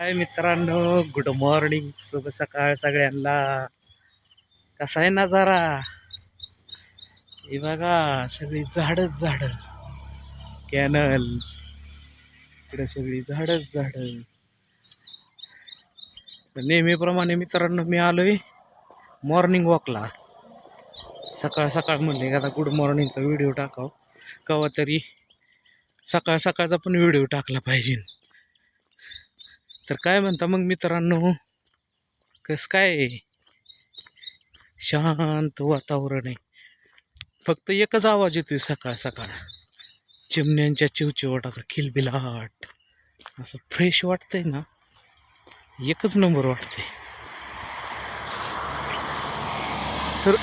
हाय मित्रांनो good morning शुभ सकाळ सगळ्यांना. कसा आहे नजारा? हे बघा सगळी झाडच झाड. कॅनल. इकडे सगळी झाडच झाड. नेहमीप्रमाणे मित्रांनो मी आलोय मॉर्निंग वॉकला सकाळ सकाळ म्हणले का आता गुड मॉर्निंगचा व्हिडिओ टाकाव. केव्हा तरी सकाळ सकाळचा पण व्हिडिओ टाकला पाहिजे. तर काय म्हणता मग मित्रांनो? कस काय? शांत वातावरण आहे. फक्त एकच आवाज येतोय सकाळ सकाळ. चिमण्यांच्या चिवचिवटाचा खिलबिलाट. असं फ्रेश वाटतंय ना? एकच नंबर वाटते तर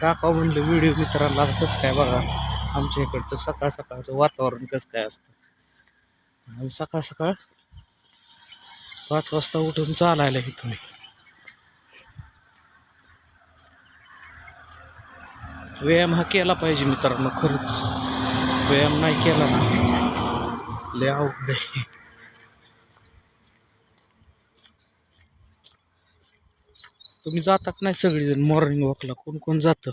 टाकाव म्हणलं व्हिडिओ मित्रांना कसं काय बघा? आमच्या इकडचं सकाळ सकाळचं वातावरण कसं काय असतं? आम्ही सकाळ सकाळ पाच वाजता उठून चालायला की तुम्ही. व्यायाम हा केला पाहिजे मित्रांनो खरंच. व्यायाम नाही केला ना. लय अवघड आहे. तुम्ही जातात नाही सगळेजण? मॉर्निंग वॉकला कोण कोण जातं?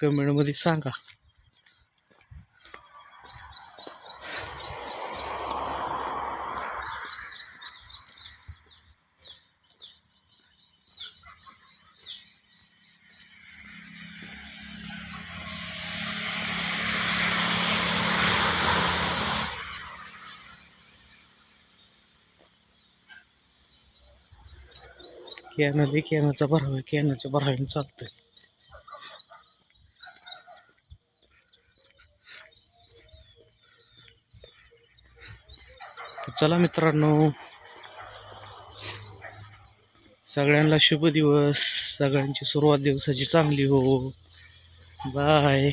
कमेंटमध्ये सांगा. कॅनल आहे कॅनलचा भरावा आहे कॅनलच्या भराव्याने चालतंय. चला मित्रांनो. सगळ्यांना शुभ दिवस सगळ्यांची सुरुवात दिवसाची चांगली हो. बाय